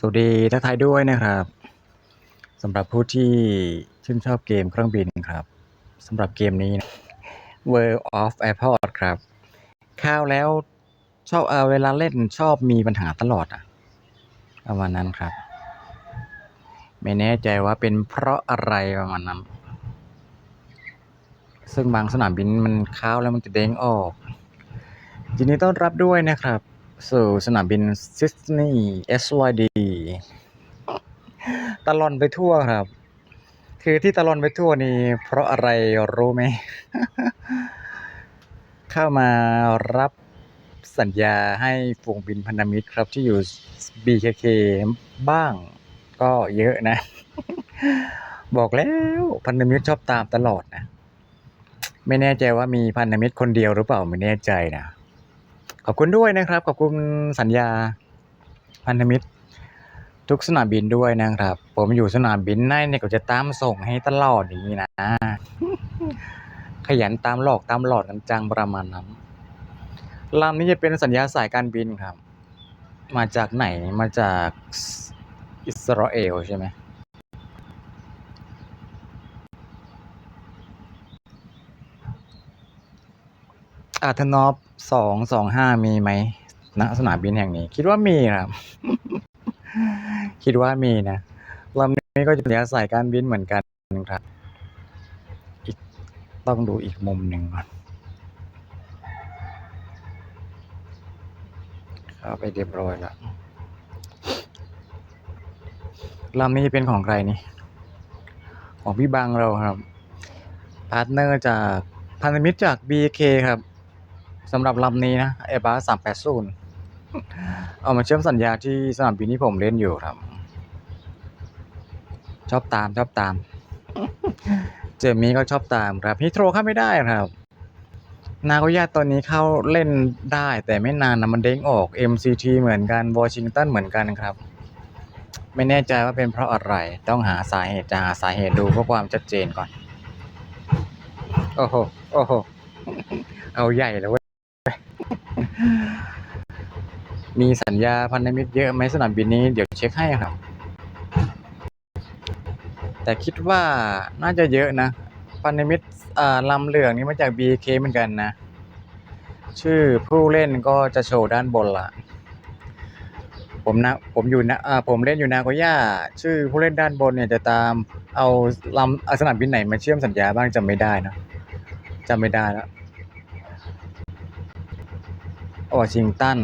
สวัสดีทักทายด้วยนะครับสำหรับผู้ที่ชื่นชอบเกมเครื่องบินครับสำหรับเกมนี้นะ World of Airport ครับข้าวแล้วชอบเออเวลาเล่นชอบมีปัญหาตลอดอะประมาณนั้นครับ ไม่แน่ใจว่าเป็นเพราะอะไรประมาณนั้น ซึ่งบางสนามบินมันค้าวแล้วมันจะเด้งออกยินดีต้อนรับด้วยนะครับ สู่สนามบินซิดนีย์ SYD ตลอนไปทั่วครับ คือที่ตลอนไปทั่วนี่เพราะอะไรรู้ไหม เข้ามารับสัญญาให้ฝูงบินพันธมิตรครับที่อยู่ BKK บ้างก็เยอะนะ บอกแล้วพันธมิตรชอบตามตลอดนะ ไม่แน่ใจว่ามีพันธมิตรคนเดียวหรือเปล่าไม่แน่ใจนะ ขอบคุณด้วยนะครับ ขอบคุณสัญญาพันธมิตร ทุกสนามบินด้วยนะครับ ผมอยู่สนามบินไหนเนี่ยก็จะตามส่งให้ตลอดอย่างนี้นะ ขยันตามหลอกตามหลอดกันจังประมาณนั้นลำนี้จะเป็นสัญญาสายการบินครับ มาจากไหนมาจากอิสราเอลใช่ไหม อาทนอฟสองสองห้ามีไหมณสนามบินแห่งนี้ คิดว่ามีครับ คิดว่ามีนะลำนี้ก็จะเป็นสายการบินเหมือนกันครับต้องดูอีกมุมหนึ่งก่อนเข้าไปเรียบร้อยแล้วลำนี้เป็นของใครนี่ ของพี่บังเราครับ พาร์ทเนอร์จากพันธมิตรจาก BK ครับ สำหรับลำนี้นะเอบ้าสามแปดศูนย์เอามาเชื่อมสัญญาที่สนามบินที่ผมเล่นอยู่ครับ ชอบตามชอบตาม เจมี่ก็ชอบตามครับฮิโทรเข้าไม่ได้ครับ นาโกย่าตอนนี้เข้าเล่นได้ แต่ไม่นานนะมันเด้งออก MCT เหมือนกันวอชิงตันเหมือนกันครับ ไม่แน่ใจว่าเป็นเพราะอะไร ต้องหาสาเหตุจะหาสาเหตุดูเพื่อความชัดเจนก่อน โอ้โห โอ้โห เอาใหญ่เลยเว้ย มีสัญญาพันธมิตรเยอะไหมสนามบินนี้เดี๋ยวเช็คให้ครับ แต่คิดว่าน่าจะเยอะนะ พันธมิตรอ่าลำเหลืองนี่มาจาก BK เหมือนกันนะ ชื่อผู้เล่นก็จะโชว์ด้านบนละผมนะผมอยู่นะอ่าผมเล่นอยู่นาโกย่า ชื่อผู้เล่นด้านบนเนี่ยจะตามเอาลำาสนามบินไหนมาเชื่อมสัญญาบ้างจำไม่ได้นะจำไม่ได้แล้ววอชิงตัน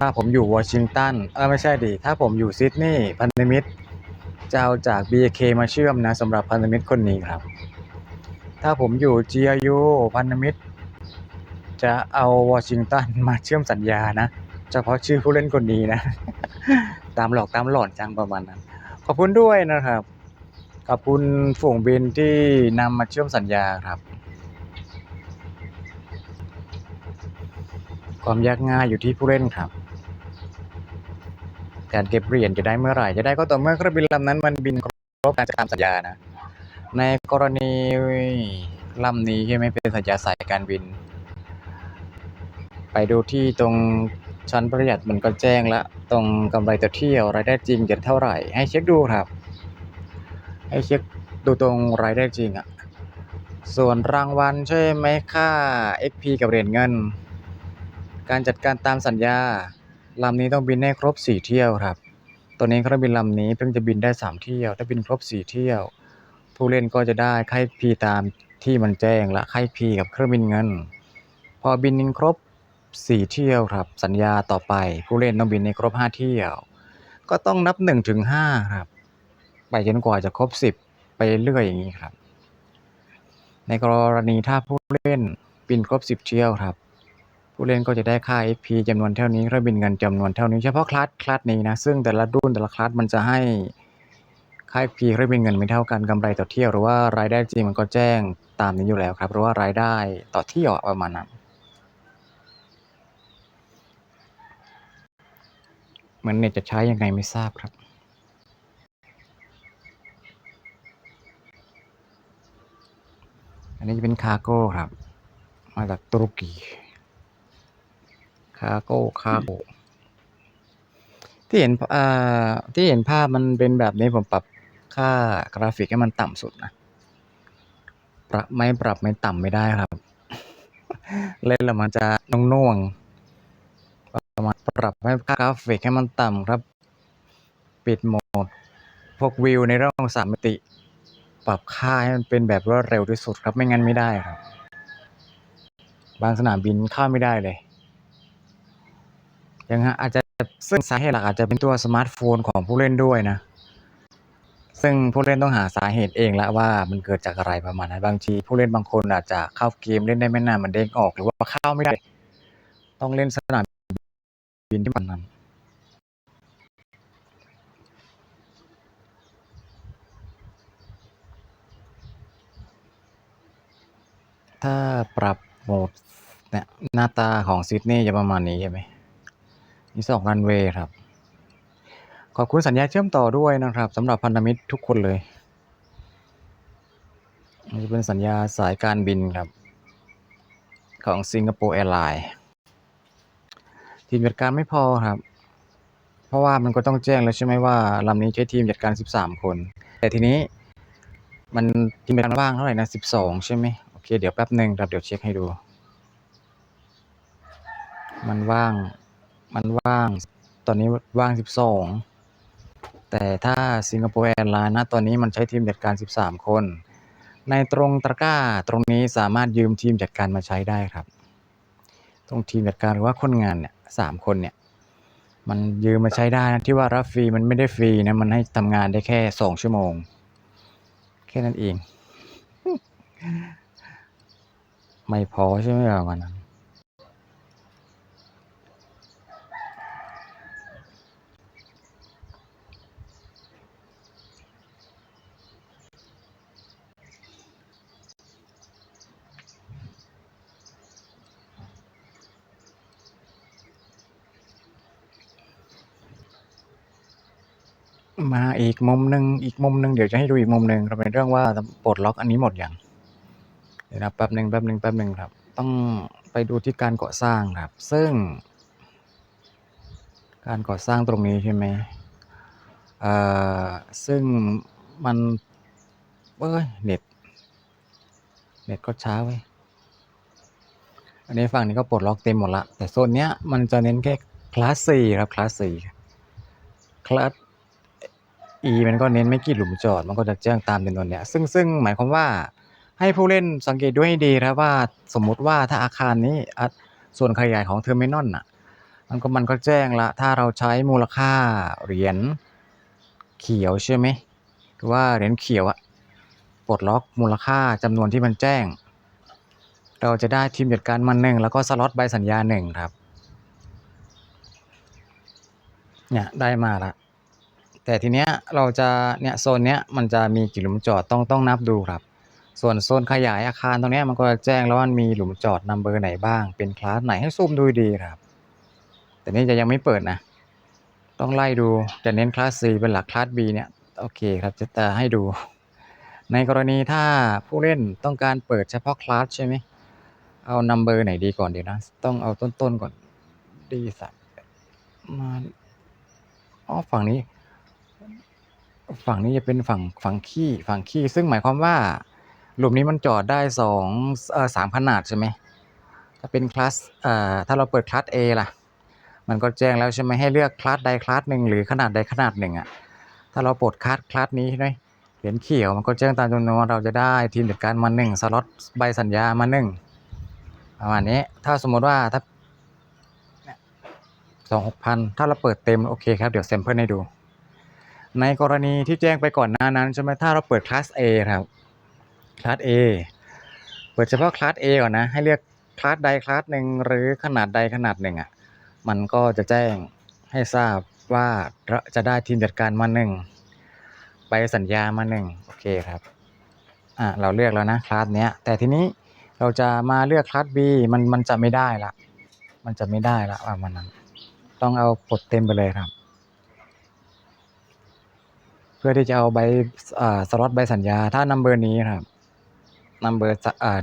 ถ้าผมอยู่วอชิงตันเออไม่ใช่ดิถ้าผมอยู่ซิดนีย์พันธมิตรจะเอาจาก BK มาเชื่อมนะสำหรับพันธมิตรคนนี้ครับ ถ้าผมอยู่ GRU พันธมิตร จะเอาวอชิงตันมาเชื่อมสัญญานะ เฉพาะชื่อผู้เล่นคนนี้นะ ตามหลอกตามหลอนจังประมาณนั้น ขอบคุณด้วยนะครับ ขอบคุณฝูงบินที่นำมาเชื่อมสัญญาครับ ความยากง่ายอยู่ที่ผู้เล่นครับ การเก็บเหรียญจะได้เมื่อไหร่ จะได้ก็ต่อเมื่อเครื่องบินลำนั้น มันบินครบการจะตามสัญญานะ ในกรณีลำนี้ใช่ไหมเป็นสัญญาสายการบิน ไปดูที่ตรงชั้นประหยัดมันก็แจ้งแล้วตรงกำไรต่อเที่ยวรายได้จริงจะเท่าไหร่ ให้เช็คดูครับ ให้เช็คดูตรงรายได้จริงอะ่ะส่วนรางวัลใช่ไหมค่า XP กับเหรียญเงิน การจัดการตามสัญญา ลำนี้ต้องบินให้ครบ 4 เที่ยวครับตัวนี้เครื่องบินลำนี้เพิ่งจะบินได้ 3 เที่ยว ถ้าบินครบ 4 เที่ยว ผู้เล่นก็จะได้ค่าย P ตามที่มันแจ้งและค่าย P กับเครื่องบินเงิน พอบินครบ 4 เที่ยวครับ สัญญาต่อไป ผู้เล่นต้องบินให้ครบ 5 เที่ยว ก็ต้องนับ1ถึง5ครับ ไปจนกว่าจะครบ 10 ไปเรื่อยอย่างนี้ครับ ในกรณีถ้าผู้เล่นบินครบ 10 เที่ยวครับ ผู้เล่นก็จะได้ค่า XP จำนวนเท่านี้เครื่องบินเงินจำนวนเท่านี้เฉพาะคลาสคลาสนี้นะ ซึ่งแต่ละรุ่นแต่ละคลาสมันจะให้ค่า XP เครื่องบินเงินไม่เท่ากันกำไรต่อเที่ยวหรือว่ารายได้จริงมันก็แจ้งตามนี้อยู่แล้วครับหรือว่ารายได้ต่อเที่ยวประมาณนั้นเหมือนเน็ตจะใช้ยังไงไม่ทราบครับอันนี้จะเป็นคาร์โก้ครับ มาจากตุรกี คาโก้คาโก้ที่เห็นอ่อที่เห็นภาพมันเป็นแบบนี้ผมปรับค่ากราฟิกให้มันต่ำสุดนะปรับไม่ปรับไม่ต่ำไม่ได้ครับ เล่นแล้วมันจะน่วงๆประมาณปรับให้ค่ากราฟิกให้มันต่ำครับ ปิดโหมด พวกวิวในเรื่องของสามมิติ ปรับค่าให้มันเป็นแบบรวดเร็วที่สุดครับไม่งั้นไม่ได้ครับ บางสนามบินเข้าไม่ได้เลย ยังฮะอาจจะซึ่งสาเหตุหลักอาจจะเป็นตัวสมาร์ทโฟนของผู้เล่นด้วยนะ ซึ่งผู้เล่นต้องหาสาเหตุเองละว่ามันเกิดจากอะไรประมาณนั้นบางทีผู้เล่นบางคนอาจจะเข้าเกมเล่นได้ไม่นานมันเด้งออกหรือว่าเข้าไม่ได้ ต้องเล่นสนามบินที่มันนั้นถ้าปรับโหมดเนี่ยหน้าตาของซิดนีย์จะประมาณนี้ใช่ไหม มีสองรันเวย์ครับ ขอบคุณสัญญาเชื่อมต่อด้วยนะครับสำหรับพันธมิตรทุกคนเลยนี่เป็นสัญญาสายการบินครับ ของสิงคโปร์แอร์ไลน์ทีมจัดการไม่พอครับ เพราะว่ามันก็ต้องแจ้งแล้วใช่ไหมว่าลำนี้ใช้ทีมจัดการ 13 คน แต่ทีนี้มันทีมจัดการว่างเท่าไหร่นะ 12 ใช่ไหมโอเค เดี๋ยวแป๊บหนึ่งครับเดี๋ยวเช็คให้ดู มันว่าง มันว่าง ตอนนี้ว่าง12แต่ถ้าสิงคโปร์แอร์ไลน์นะตอนนี้มันใช้ทีมจัดการ 13 คน ในตรงตะกร้าตรงนี้สามารถยืมทีมจัดการมาใช้ได้ครับ ตรงทีมจัดการหรือว่าคนงานเนี่ยสามคนเนี่ย มันยืมมาใช้ได้นะที่ว่ารับฟรีมันไม่ได้ฟรีนะมันให้ทำงานได้แค่สองชั่วโมง แค่นั้นเอง ไม่พอใช่ไหมประมาณนั้น มุมหนึ่งอีกมุมหนึ่งเดี๋ยวจะให้ดูอีกมุมหนึ่งเราเป็นเรื่องว่าปลดล็อกอันนี้หมดอย่างเดี๋ยวนะแป๊บหนึ่งแป๊บหนึ่งแป๊บหนึ่งครับ ต้องไปดูที่การก่อสร้างครับ ซึ่ง การก่อสร้างตรงนี้ใช่ไหมเอ่อซึ่งมันเอ้ยเน็ตเน็ตก็ช้าเว้ยอันนี้ฝั่งนี้ก็ปลดล็อกเต็มหมดละแต่โซนเนี้ยมันจะเน้นแค่คลาสสี่ครับคลาสสี่คลาส E มันก็เน้นไม่กี่หลุมจอด มันก็จะแจ้งตามจำนวนเนี้ยซึ่งซึ่งหมายความว่าให้ผู้เล่นสังเกตด้วยให้ดีนะครับว่าสมมุติว่าถ้าอาคารนี้ส่วนขยายของเทอร์มินอลน่ะมันก็มันก็แจ้งละ ถ้าเราใช้มูลค่าเหรียญเขียวใช่ไหมหรือว่าเหรียญเขียวอะปลดล็อกมูลค่าจำนวนที่มันแจ้ง เราจะได้ทีมจัดการมันหนึ่งแล้วก็สล็อตใบสัญญาหนึ่งครับ เนี่ยได้มาละ แต่ทีเนี้ยเราจะเนี่ยโซนเนี้ยมันจะมีกี่หลุมจอดต้องต้องนับดูครับ ส่วนโซนขยายอาคารตรงเนี้ยมันก็จะแจ้งแล้วว่ามีหลุมจอดนัมเบอร์ไหนบ้าง เป็นคลาสไหนให้ซูมดูดีครับ แต่นี่จะยังไม่เปิดนะ ต้องไล่ดูจะเน้นคลาส C เป็นหลักคลาส B เนี่ยโอเคครับจะจะให้ดู ในกรณีถ้าผู้เล่นต้องการเปิดเฉพาะคลาสใช่ไหมเอานัมเบอร์ไหนดีก่อนเดี๋ยวนะ ต้องเอาต้นๆก่อนดีสักมาอ๋อฝั่งนี้ ฝั่งนี้จะเป็นฝั่งฝั่งขี้ฝั่งขี้ซึ่งหมายความว่า หลุมนี้มันจอดได้สองเอ่อสามขนาดใช่ไหมถ้าเป็นคลาสเอ่อถ้าเราเปิดคลาส A ล่ะ มันก็แจ้งแล้วใช่ไหมให้เลือกคลาสใดคลาสหนึ่งหรือขนาดใดขนาดหนึ่งอะถ้าเราปลดคลาสคลาสนี้ใช่ไหมเหรียญเขียวมันก็แจ้งตามจำนวนเราจะได้ทีมจัดการมาหนึ่งสล็อตใบสัญญามาหนึ่งประมาณนี้ถ้าสมมติว่าถ้าสองหกพันถ้าเราเปิดเต็มโอเคครับ เดี๋ยวแซมเปิลให้ดู ในกรณีที่แจ้งไปก่อนหน้านั้นใช่ไหมถ้าเราเปิดคลาส A ครับคลาส A เปิดเฉพาะคลาส A ก่อนนะ ให้เลือกคลาสใดคลาสหนึ่งหรือขนาดใดขนาดหนึ่งอะมันก็จะแจ้งให้ทราบว่าจะได้ทีมจัดการมาหนึ่งใบสัญญามาหนึ่งโอเคครับอะเราเลือกแล้วนะคลาสเนี้ยแต่ทีนี้เราจะมาเลือกคลาส B มันมันจะไม่ได้ละมันจะไม่ได้ละว่ามันนั้น ต้องเอาปลดเต็มไปเลยครับ เพื่อที่จะเอาใบสล็อตใบสัญญา ถ้านัมเบอร์นี้ครับนัมเบอร์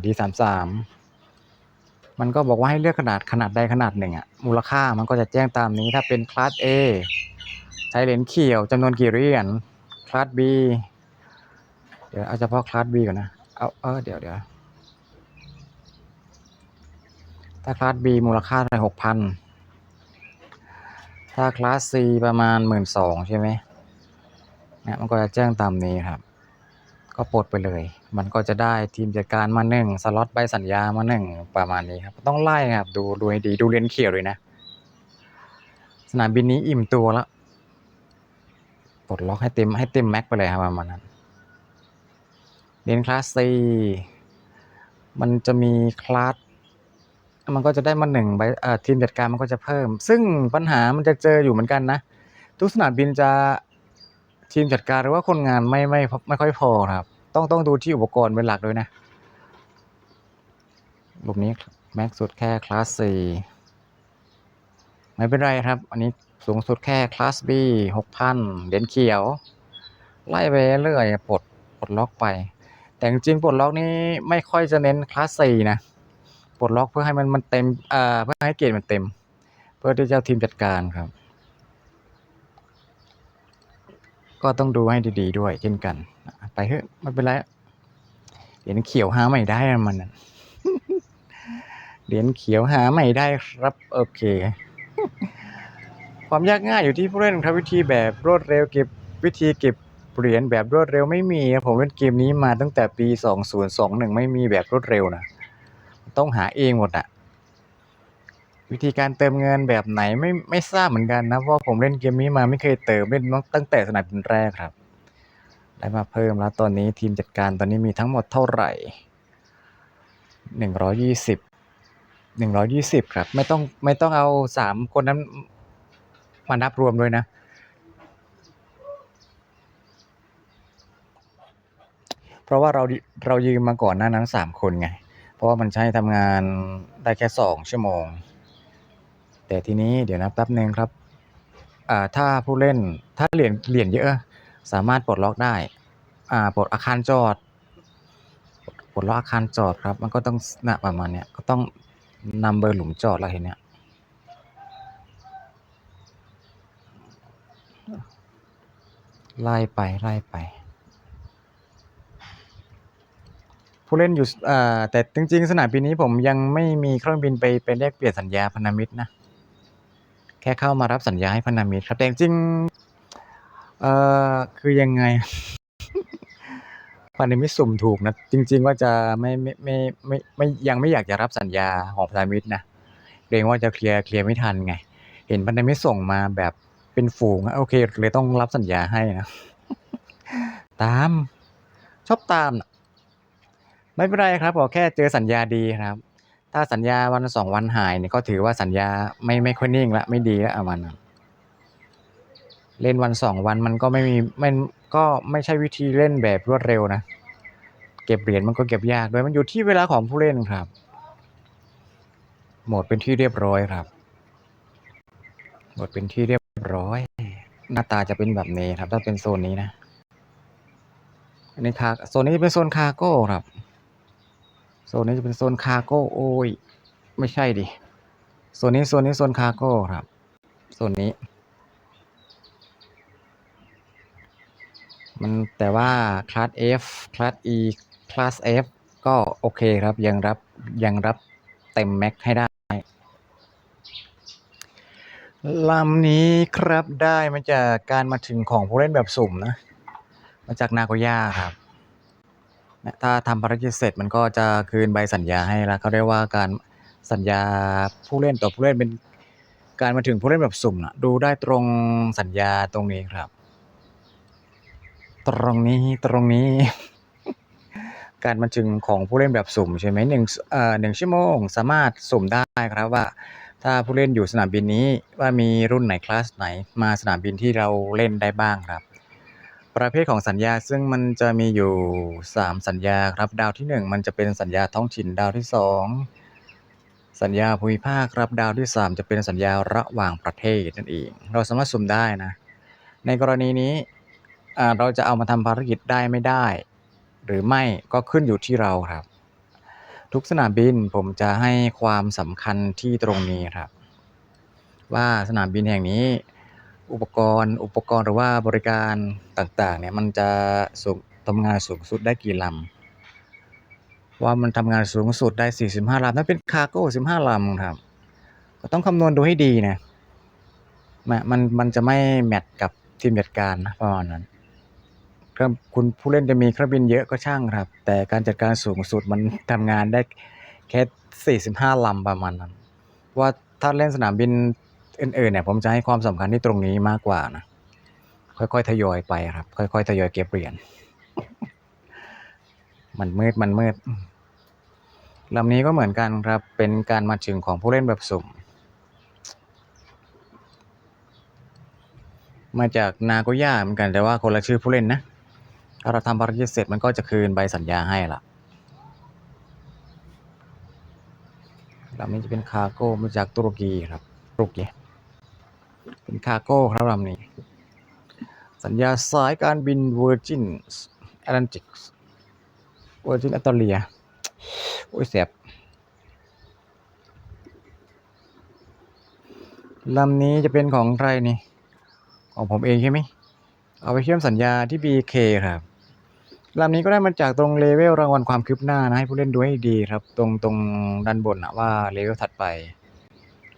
ดีสามสามมันก็บอกว่าให้เลือกขนาดขนาดใดขนาดหนึ่งอะมูลค่ามันก็จะแจ้งตามนี้ถ้าเป็นคลาส A ใช้เหรียญเขียวจำนวนกี่เหรียญคลาส B เดี๋ยวเอาเฉพาะคลาส B ก่อนนะเอาเออเดี๋ยวเดี๋ยวถ้าคลาส B มูลค่าเท่าไหร่หกพันถ้าคลาส C ประมาณหมื่นสองใช่ไหม นี่ยมันก็จะแจ้งตามนี้ครับ ก็ปลดไปเลย มันก็จะได้ทีมจัดการมาหนึ่งสล็อตใบสัญญามาหนึ่งประมาณนี้ครับ ต้องไล่ครับดูดูให้ดีดูเรียญเขียวเลยนะ สนามบินนี้อิ่มตัวแล้วปลดล็อกให้เต็มให้เต็มแม็กไปเลยครับประมาณนั้นเรียนคลาส C มันจะมีคลาสมันก็จะได้มาหนึ่งใบเอ่อทีมจัดการมันก็จะเพิ่ม ซึ่งปัญหามันจะเจออยู่เหมือนกันนะ ทุกสนามบินจะ ทีมจัดการหรือว่าคนงานไม่ไม่ไม่ค่อยพอครับ ต้องต้องดูที่อุปกรณ์เป็นหลักด้วยนะรูปนี้แม็กสุดแค่คลาส C ไม่เป็นไรครับ อันนี้สูงสุดแค่คลาส B หกพันเหรียญเขียว ไล่ไปเรื่อยปลดปลดล็อกไป แต่จริงปลดล็อกนี้ไม่ค่อยจะเน้นคลาส C นะปลดล็อกเพื่อให้มันมันเต็มเอ่าเพื่อให้เกรดมันเต็ม เพื่อที่จะทีมจัดการครับ ก็ต้องดูให้ดีๆด้วย เช่นกัน ไปเถอะไม่เป็นไรเหรียญเขียวหาไม่ได้อะมันเหรียญเขียวหาไม่ได้ครับโอเค ความยากง่ายอยู่ที่ผู้เล่นครับวิธีแบบรวดเร็วเก็บวิธีเก็บเหรียญแบบรวดเร็วไม่มีผมเล่นเกมนี้มาตั้งแต่ปี 2021 ไม่มีแบบรวดเร็วนะต้องหาเองหมดอะ วิธีการเติมเงินแบบไหนไม่ไม่ทราบเหมือนกันนะ เพราะผมเล่นเกมนี้มาไม่เคยเติมเล่นตั้งแต่สนามบินแรกครับ ได้มาเพิ่มแล้วตอนนี้ทีมจัดการตอนนี้มีทั้งหมดเท่าไหร่หนึ่งร้อยี่สิบหนึ่งร้อยี่สิบครับ ไม่ต้องไม่ต้องเอาสามคนนั้นมานับรวมด้วยนะ เพราะว่าเราเรายืมมาก่อนหน้านั้นสามคนไง เพราะว่ามันใช้ทำงานได้แค่สองชั่วโมง แต่ทีนี้เดี๋ยวนะแป๊บหนึ่งครับถ้าผู้เล่นถ้าเหรียญเหรียญเยอะสามารถปลดล็อกได้าปลดอาคารจอดปลดล็อกอาคารจอดครับ มันก็ต้องนะประมาณเนี้ยก็ต้องนำเบอร์หลุมจอดแล้วเห็นเนี้ยไล่ไปไล่ไป ผู้เล่นอยู่อ่าแต่จริง ๆ สนามบินนี้ผมยังไม่มีเครื่องบินไปไปแลกเปลี่ยนสัญญาพันธมิตรนะ แค่เข้ามารับสัญญาให้พันธมิตรครับแต่จริงเอ่อคือยังไง พันธมิตรสุ่มถูกนะ จริง ๆ ว่าจะไม่ไม่ไม่ไม่ไม่ยังไม่อยากจะรับสัญญาของพันธมิตรนะเกรงว่าจะเคลียร์เคลียร์ไม่ทันไง เห็นพันธมิตรส่งมาแบบเป็นฝูงโอเคเลยต้องรับสัญญาให้นะตาม ชอบตามนะไม่เป็นไรครับขอแค่เจอสัญญาดีครับ ถ้าสัญญาวันสองวันหายเนี่ยก็ถือว่าสัญญาไม่ไม่ค่อยนิ่งละไม่ดีละมันเล่นวันสองวันมันก็ไม่มีมันก็ไม่ใช่วิธีเล่นแบบรวดเร็วนะ เก็บเหรียญมันก็เก็บยากด้วยมันอยู่ที่เวลาของผู้เล่นครับ หมดเป็นที่เรียบร้อยครับ หมดเป็นที่เรียบร้อย หน้าตาจะเป็นแบบนี้ครับ ถ้าเป็นโซนนี้นะอันนี้คาโซนนี้เป็นโซนคาร์โก้ครับ โซนนี้จะเป็นโซนคาร์โก้โอ้ยไม่ใช่ดิโซนนี้โซนนี้โซนคาร์โก้ครับโซนนี้ มันแต่ว่าคลาส F คลาส E คลาส F ก็โอเคครับยังรับยังรับเต็มแม็กให้ได้ลำนี้ครับได้มาจากการมาถึงของผู้เล่นแบบสุ่มนะ มาจากนาโกย่าครับ ถ้าทำภารกิจเสร็จมันก็จะคืนใบสัญญาให้แล้วเขาเรียกว่าการสัญญาผู้เล่นต่อผู้เล่นเป็นการมาถึงผู้เล่นแบบสุ่มนะดูได้ตรงสัญญาตรงนี้ครับ ตรงนี้ตรงนี้ การมาถึงของผู้เล่นแบบสุ่มใช่ไหมหนึ่งเอ่อหนึ่งชั่วโมง สามารถสุ่มได้ครับว่า ถ้าผู้เล่นอยู่สนามบินนี้ว่ามีรุ่นไหนคลาสไหน มาสนามบินที่เราเล่นได้บ้างครับ ประเภทของสัญญาซึ่งมันจะมีอยู่ 3 สัญญาครับ ดาวที่ 1 มันจะเป็นสัญญาท้องถิ่นดาวที่ 2 สัญญาภูมิภาคครับดาวที่ 3 จะเป็นสัญญาระหว่างประเทศนั่นเอง เราสามารถสุ่มได้นะ ในกรณีนี้เราจะเอามาทำภารกิจได้ไม่ได้ หรือไม่ก็ขึ้นอยู่ที่เราครับ ทุกสนามบินผมจะให้ความสำคัญที่ตรงนี้ครับ ว่าสนามบินแห่งนี้ อุปกรณ์ อุปกรณ์หรือว่าบริการต่างๆเนี่ยมันจะสูงทำงานสูงสุดได้กี่ลำว่ามันทำงานสูงสุดได้ 45 ลำถ้าเป็นคาร์โก้15 ลำครับ ก็ต้องคำนวณดูให้ดีนะมมันมันจะไม่แมตช์กับทีมจัดการนะประมาณนั้นครับคุณผู้เล่นจะมีเครื่องบินเยอะก็ช่างครับ แต่การจัดการสูงสุดมันทำงานได้แค่ 45 ลำประมาณนั้น ว่าถ้าเล่นสนามบิน อื่นๆเนี่ยผมจะให้ความสำคัญที่ตรงนี้มากกว่านะค่อยๆทยอยไปครับ ค่อยๆทยอยเก็บเหรียญมันมืดมันมืดลำนี้ก็เหมือนกันครับ เป็นการมาถึงของผู้เล่นแบบสุ่ม มาจาก Nagoya เหมือนกันแต่ว่าคนละชื่อผู้เล่นนะ ถ้าเราทำภารกิจเสร็จมันก็จะคืนใบสัญญาให้ล้วลำนี้จะเป็นคาโกมาจากตุรกีครับตุรกี เป็นคาร์โก้ครับลำนี้ สัญญาสายการบิน Virgin Atlantic Virgin Australia โอ๊ยแสบลำนี้จะเป็นของใครนี่ ของผมเองใช่ไหม?เอาไปเชื่อมสัญญาที่ BK ครับลำนี้ก็ได้มาจากตรง level รางวัลความคืบหน้านะ ให้ผู้เล่นดูให้ดีครับ ตรงตรงด้านบนนะว่า level ถัดไป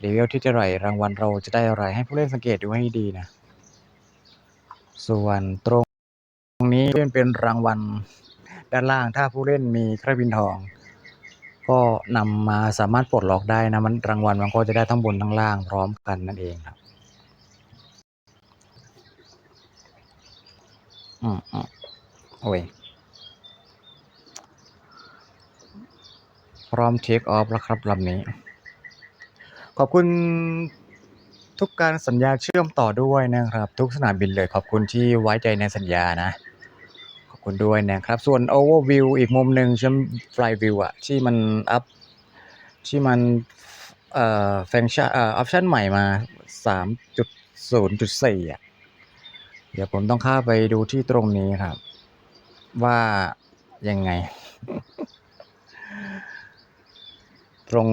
level ที่เท่าไรรางวัลเราจะได้อะไรให้ผู้เล่นสังเกตดูให้ดีนะ ส่วนตรงนี้เป็นเป็นรางวัลด้านล่างถ้าผู้เล่นมีเครื่องบินทอง ก็นำมาสามารถปลดล็อกได้นะมันรางวัลมันก็จะได้ทั้งบนทั้งล่างพร้อมกันนั่นเองครับอืมๆโอ๊ยพร้อมเทกออฟแล้วครับลำนี้ ขอบคุณทุกการสัญญาเชื่อมต่อด้วยนะครับ ทุกสนามบินเลยขอบคุณที่ไว้ใจในสัญญานะ ขอบคุณด้วยนะครับ ส่วน Overview อีกมุมหนึ่ง Cham Fly View อะที่มันอัปที่มันเอ่อฟังชันเอ่อออปชันใหม่มา 3.0.4อะเดี๋ยวผมต้องข้าไปดูที่ตรงนี้ครับ ว่ายังไง ตรง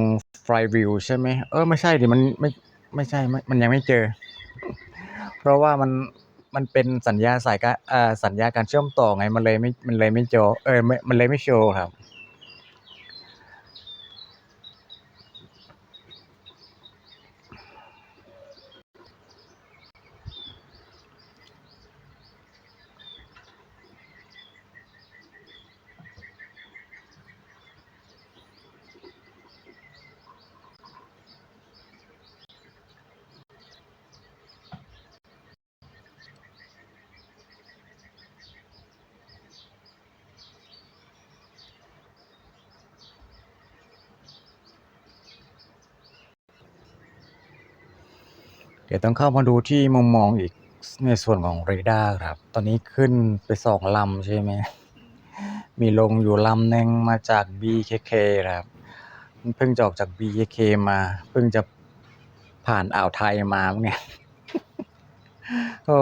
ไฟวิวใช่ไหม?เออไม่ใช่ดิมันไม่ไม่ใช่มมันยังไม่เจอ เพราะว่ามันมันเป็นสัญญาสายการอ่าสัญญาการเชื่อมต่อไงมันเลยไม่มันเลยไม่โจเออมันเลยไม่โชว์ครับ ดี๋ยวต้องเข้ามาดูที่มุมมองอีกในส่วนของเรดาร์ครับ ตอนนี้ขึ้นไป2ลำใช่ไหม?มีลงอยู่ลำหนึ่งมาจาก BKK ครับมันเพิ่งจะออกจาก BKK มา เพิ่งจะผ่านอ่าวไทยมาเนี่ยโอ้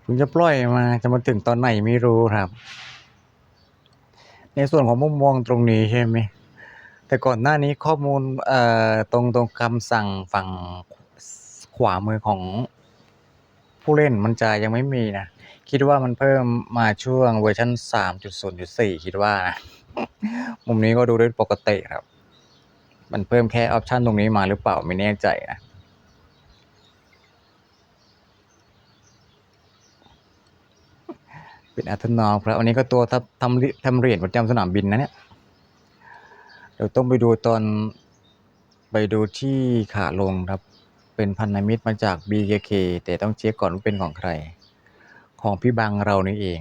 เพิ่งจะปล่อยมา จะมาถึงตอนไหนไม่รู้ครับ ในส่วนของมุมมองตรงนี้ใช่ไหม?แต่ก่อนหน้านี้ข้อมูลเอ่อตรงตรงคำสั่งฝั่งขามือของผู้เล่นมันจะยังไม่มีนะ คิดว่ามันเพิ่มมาช่วงเวอร์ชัน3.0.4 คิดว่านะ มุมนี้ก็ดูได้ปกติครับ มันเพิ่มแค่ออปชันตรงนี้มาหรือเปล่าไม่แน่ใจนะเป็น Ethanol ครับอันนี้ก็ตัวทับทำทำเหรียญประจำสนามบินนะเนี่ยเดี๋ยวต้องไปดูตอนไปดูที่ขาลงครับ เป็นพันธมิตรมาจาก BKK แต่ต้องเช็กก่อนว่าเป็นของใคร ของพี่บังเรานี่เอง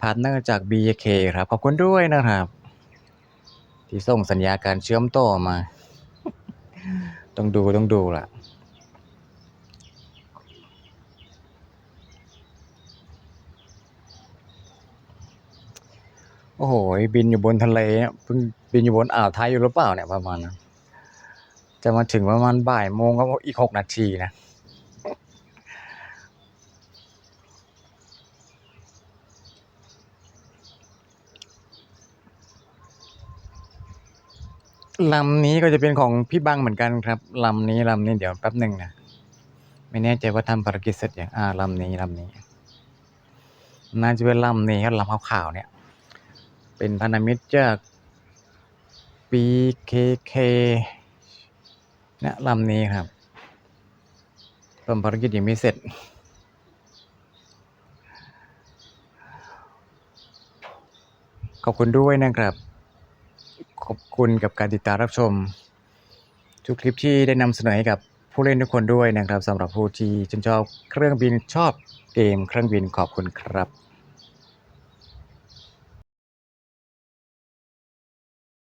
พาร์ตเนอร์จาก BKK ครับ ขอบคุณด้วยนะครับ ที่ส่งสัญญาการเชื่อมต่อมา ต้องดูต้องดูล่ะโอ้โฮบินอยู่บนทะเลเพิ่งบินอยู่บนอ่าวไทยอยู่หรือเปล่าเนี่ยประมาณนั้น จะมาถึงประมาณบ่ายโมงก็อีก6นาทีนะ ลำนี้ก็จะเป็นของพี่บังเหมือนกันครับ ลำนี้ลำนี้เดี๋ยวแป๊บหนึ่งนะ ไม่แน่ใจว่าทำภารกิจเสร็จอยังอ่าลำนี้ลำนี้ น่าจะเป็นลำนี้ครับลำขาวๆเนี่ย เป็นพันธมิตรจาก BKK นี่ยลำนี้ครับทำภารกิจยังไม่เสร็จ ขอบคุณด้วยนะครับ ขอบคุณกับการติดตามรับชม ทุกคลิปที่ได้นำเสนอให้กับผู้เล่นทุกคนด้วยนะครับสำหรับผู้ที่ชื่นชอบเครื่องบินชอบเกมเครื่องบินขอบคุณครับ